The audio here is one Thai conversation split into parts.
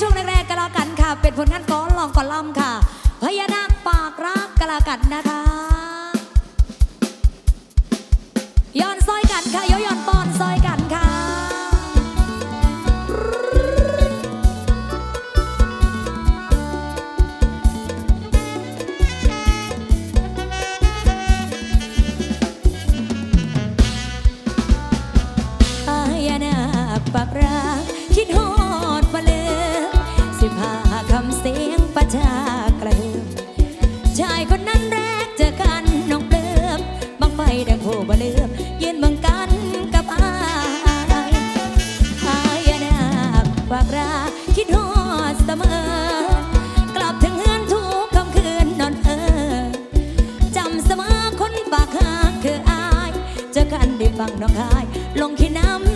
ช่วงแรกๆก็แล้วกันค่ะ เป็นผลงานก้อนลองกอลัมค่ะพญานาคปากรักก็แล้กันนะคะ บ่เลือกยืนบังกันกับอายหายนาฝากราคิดฮอดเสมอ กลับถึงเฮือนทุกคำคืนนอนเออจำเสมอคนปากหางคืออาย เจอกันได้ฟังน้องคาย ลงขี้น้ำ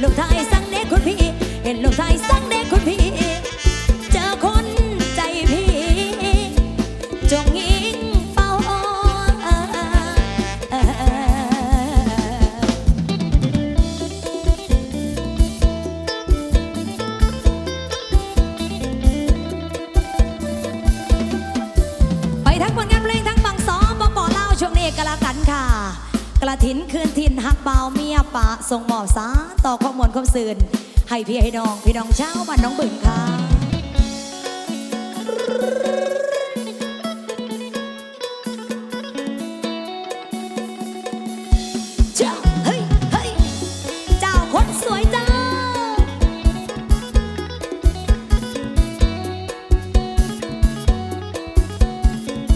路 กระถินคืนถิ่นหักเบาเมียปะส่งหมอบสาต่อข้อมูลข้อมสื่นให้พี่ให้น้อง พี่น้องเช้าบ้านน้องบึงค่ะ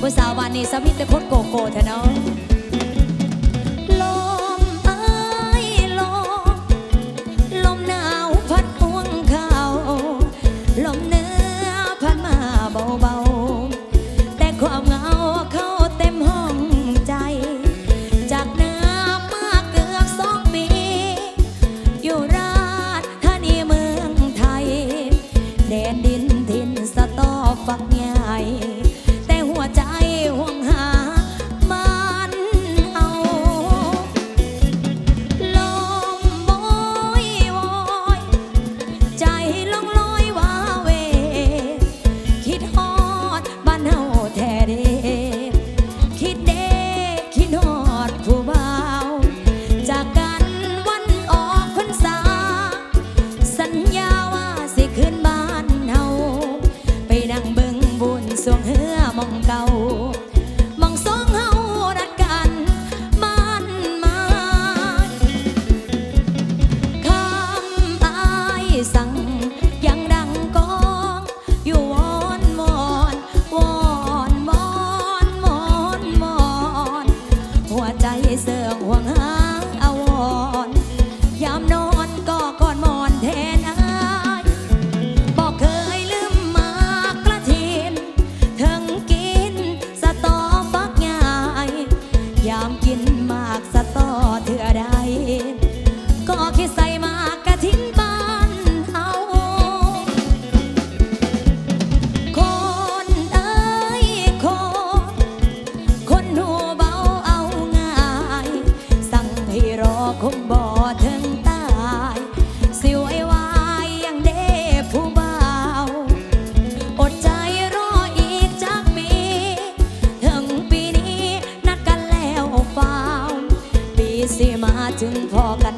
ผู้สาววันนี้สมิแต่โคตรโกโก้เถอะเนาะ ก็ก่อนมอนแทน จึงพอกัน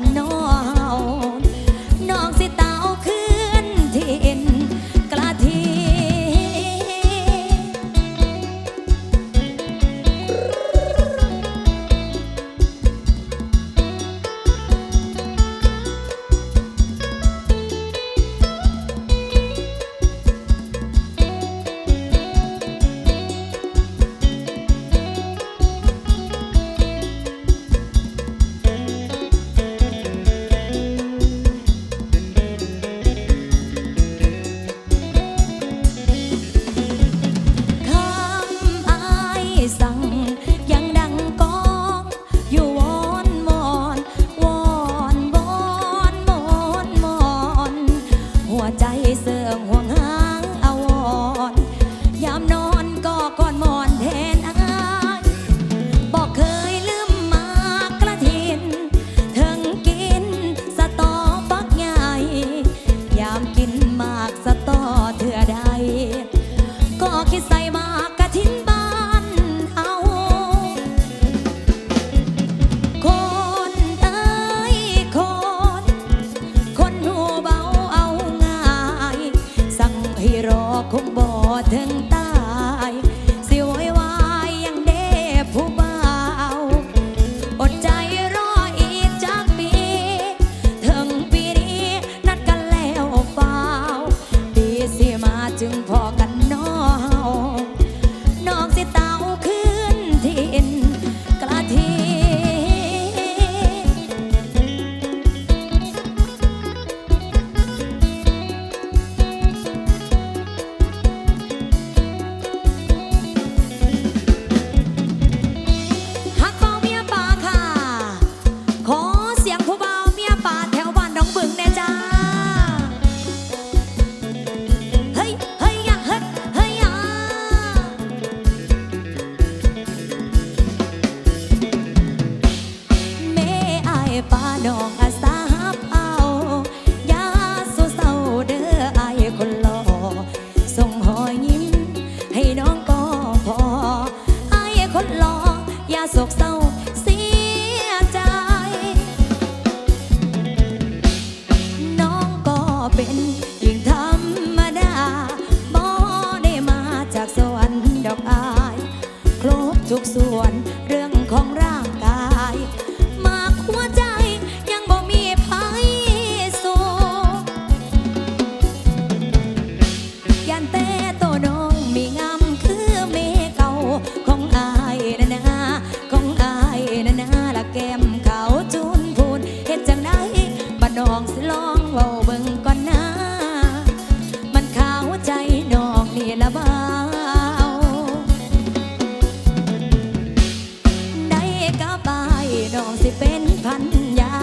สิเป็นพันยา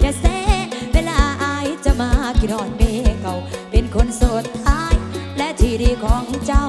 อย่าเสเวลาอายจะมาคิดฮอนเมเก่าเป็นคนสุดท้าย และที่ดีของเจ้า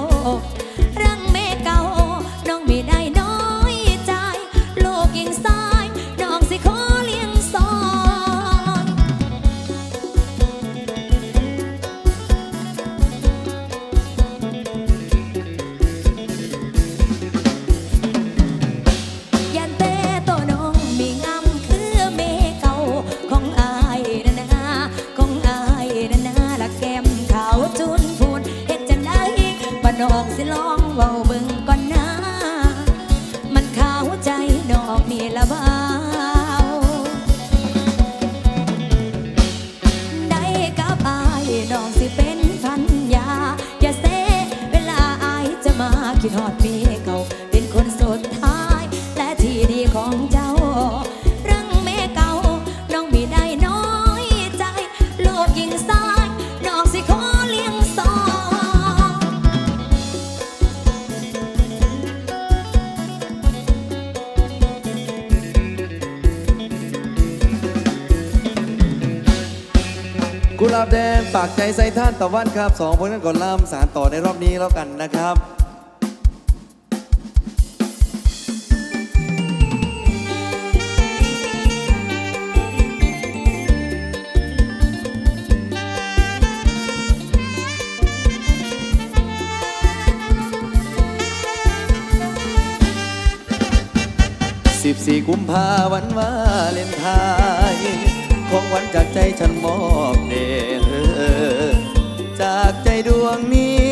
กุหลาบแดงปากใจใส่ท่านตะวันครับสองคนนั้นก่อนล่ำสารต่อในรอบนี้แล้วกันนะครับสิบสี่กุมภาวันวาเลนไทน์ ของวันจากใจฉันมอบเดอจากใจดวงนี้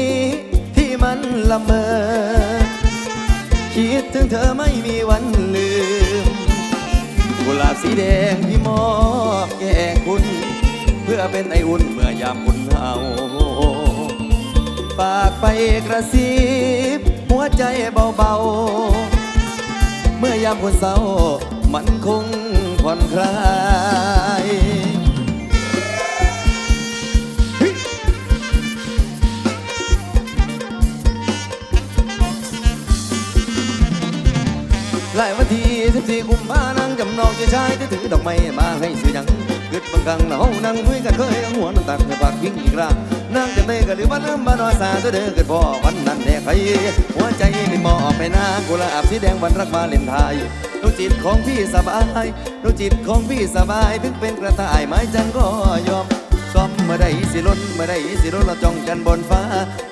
ที่มันละเมอ คิดถึงเธอไม่มีวันลืม กุหลาบสีแดงที่มอบแก่คุณ เพื่อเป็นไออุ่นเมื่อยามคุณเอาฝากไปกระซิบหัวใจเบาๆ เมื่อยามคนเศร้ามันคง ผ่อนคลายหลายวันที่สิบสี่กุมภานั่งจำนองจ้าชายที่ถือดอกไม้มาให้ซื้อหยังเกึดบางครั้งเรานั่งคุยกันเคยหัวน้ำตาให้ปากวิ่งอีกครั้ง นั่งจำได้กันหรือว่าน้ำมานอสาตัวเด้อเกิดพ่อวันนั้นแน่ใครหัวใจไม่มอบไปนางกุหลาบสีแดงวันรักมาเล่นไทยดวงจิตของพี่สบายดวงจิตของพี่สบายถึงเป็นกระต่ายไม้จันก็ยอมซ้อมเมื่อใดสิล้นเมื่อใดสิล้นเราจ้องกันบนฟ้า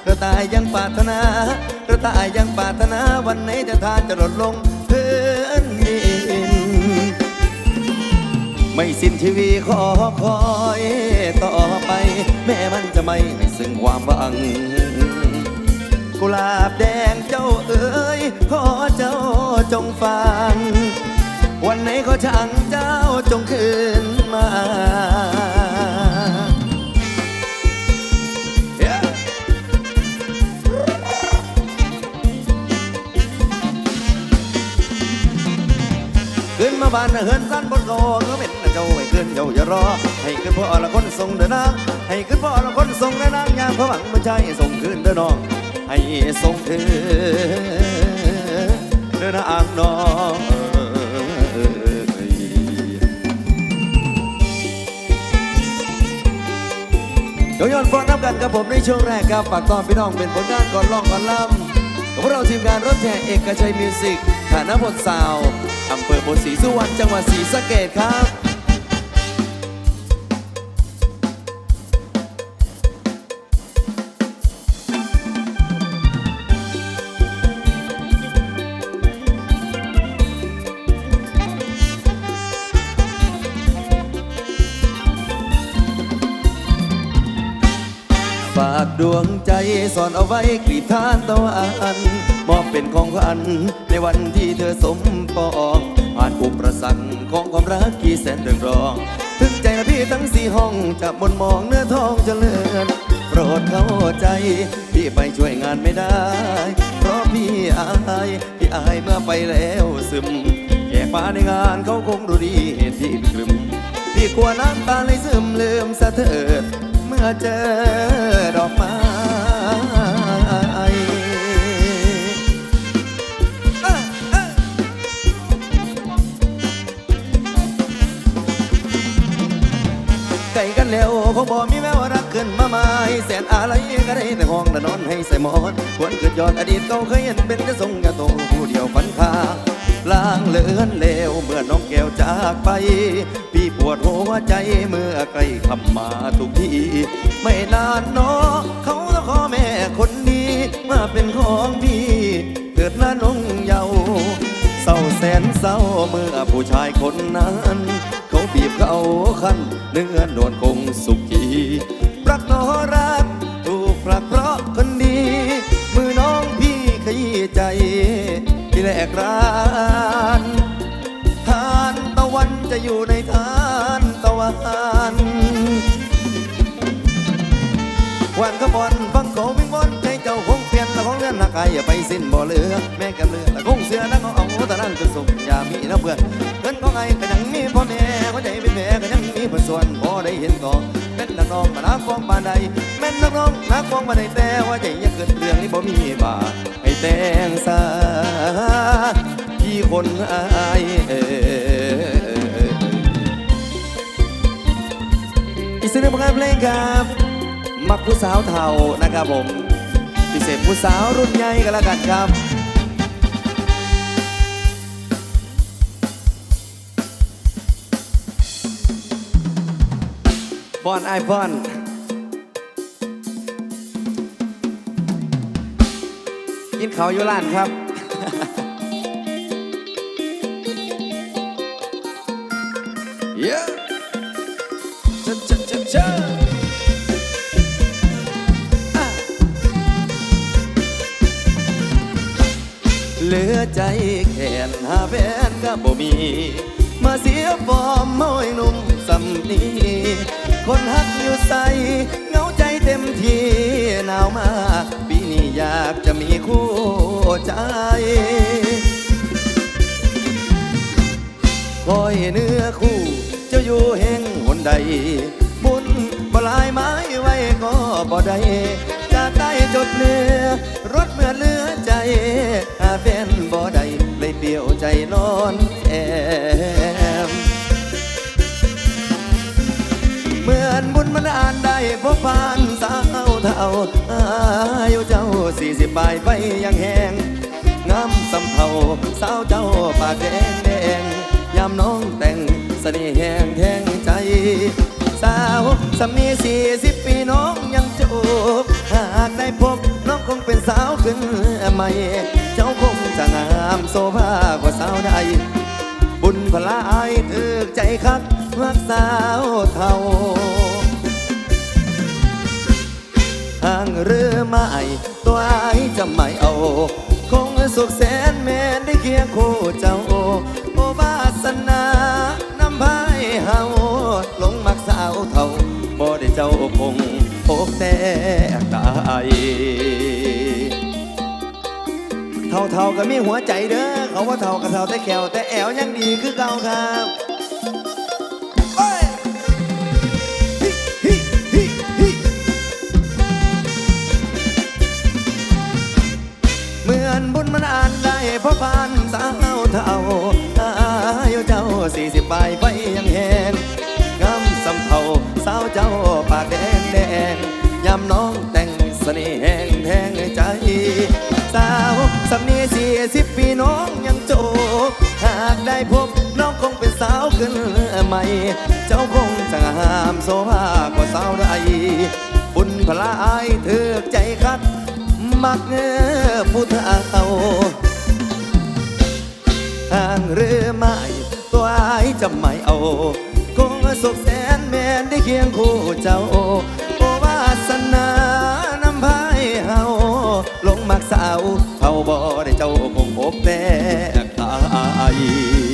กระต่ายยังปรารถนากระต่ายยังปรารถนาวันไหนจะทานจะล่นลง ไม่สิ้นชีวีขอคอยต่อไป แม้มันจะไม่ให้ซึ่งความหวัง กุหลาบแดงเจ้าเอ๋ยขอเจ้าจงฟัง วันไหนขอช่างเจ้าจงคืนมาขึ้นมาบ้านเฮินสั้นบนโกก็เป็น เจ้าให้ขึ้นเจ้าอย่ารอ ให้ขึ้นพ่อละคนส่งเดินนาง ให้ขึ้นพ่อละคนส่งเดินนางยามพระหวังบ่ใจส่งขึ้นเดินน้อง ให้ส่งคืนเดินนางน้องเดี๋ยวย้อนฟังน้ำกันกับผมในช่วงแรกครับฝากตอนพี่น้องเป็นผลงานก่อนร้องก่อนล่ำกับพวกเราทีมงานรถแห่เอกชัยมิวสิกฐานพลสาวอำเภอโพธิ์ศรีสุวรรณจังหวัดศรีสะเกดครับ ใจซ่อนเอาไว้กรีดทานตะวันมอบเป็นของขวัญในวันที่เธอสมปองผ่านอุปสรรคของความรักกี่แสนเรื่องรอง ถึงใจนะพี่ทั้งสี่ห้องจะบนมองเนื้อทองเจริญโปรดเข้าใจ พี่ไปช่วยงานไม่ได้ เพราะพี่อายพี่อายเมื่อไปแล้วซึมแขกมาในงานเขาคงรู้ดีเหตุที่กลึมพี่กลัวน้ำตาเลยซึมลืมสะเถิดเมื่อเจอดอกไม้ งบอกมีแววรักขึ้นมาใหม่แสนอะไรก็ได้แต่ห้องและนอนให้ใส่หมอนควรเกิดย้อนอดีตเก่าเคยเห็นเป็นกระทรงกระโตผู้เดียวฝันคาล้างเลือนเลวเมื่อน้องแก้วจากไป พี่ปวดหัวใจเมื่อใกล้คำมาทุกทีไม่นานเนอเขาต้องขอแม่คนดีมาเป็นของพี่ เกิดละนงเยาเศร้าแสนเศร้าเมื่อผู้ชายคนนั้น เขาบีบเขาคันเนื้อนวลคงสุข รักนอรักถูกผลักเพราะคนดี มือน้องพี่ขยี้ใจ ที่แลกรานทานตะวันจะอยู่ในทานตะวันวันขบวนฟังโขวิ่งวนใจเจ้าคง ลี่ยนละของเลื่อนหักไกอย่าไปสิ้นบ่เลือแม่กันเลือละคงเสือนักเอาเอาแต่นั่นจะสุขอย่ามีนะเพื่อนเงินของไอ้ก็ยังมีพ่อแม่หัวใจเป็นแม่ก็ยังมีเพื่อนส่วนพอได้เห็นก่อนเป็นนักน้องมานักฟ้องปานใดแม่นนักน้องนักฟ้องปานใดแต่ว่าใจยังเกิดเรื่องนี้บ่มีบาปให้แต่งสาพี่คนอายเอออีกสิ่งหนึ่งผลงานเพลงครับ มักผู้สาวเทานะครับผม เสพผู้สาวรุ่นใหญ่กันละกันครับบอนไอบอนกินเขาอยู่ร้านครับ ใจแขนหาแฟนก็บ่มี มาเสียฟอร์มมอยหนุ่มสำนีคนฮักอยู่ใสเงาใจเต็มทีหนาวมาปีนี้อยากจะมีคู่ใจคอยเนื้อคู่เจ้าอยู่แห่งหนใด บุญบลายไม้ไว้ก็บ่ได้จากได้จดเนื้อรถ มื่อเหลือใจหาแฟนบ่ได้เลยเปลี่ยวใจนอนแอมเหมือนบุญมันอ่านได้พบผ่านสาวเท่าอายุเจ้าสี่สิบปลายไปยังแหงงามสำเภาสาวเจ้าปากแดงแดงยามน้องแต่งเสน่ห์แหงแทงใจ สาวสำนีสี่สิบปีน้องยังจบหากได้พบ คงเป็นสาวขึ้นใหม่ เจ้าคงจะงามโซภากว่าสาวใด บุญพลายถึกใจคักรักสาวเท่าทางเรือไม้ตัวไอ้ายจะไม่เอา คงสุขแสนแม้นได้เคียงคู่เจ้า โอวาสนานำพายเฮาหลงมักสาวเท่าบ่ได้เจ้าคง อกแต่กายเท่าเท่าก็มีหัวใจเด้อเขาว่าเท่ากับเท่าแต่แขวแต่แอวยังดีคือเก่าครับโอ้ยฮิฮิฮิฮิเหมือนบุญมันอ่านได้เพราะผ่านสาวเท่าอายุเจ้าสี่สิบปลายไปยังแหงงามสำเภาสาวเจ้าปากแดงแดง ยามน้องแต่งเสน่ห์แห้งแทงใจ สาวสำนีสี่สิบปีน้องยังโจหากได้พบน้องคงเป็นสาวขึ้นใหม่ เจ้าคงจะงามโซภากว่าสาวใดบุญพลายเถือกใจคัก มักเงอผู้เฒ่าทางเรือไม้ตัวอายจะไม่เอา คงสุขแสนแม่นได้เคียงคู่เจ้า สนานำพายเฮาลงมักสาวเฮาบ่ได้เจ้าคงพบแต่กาย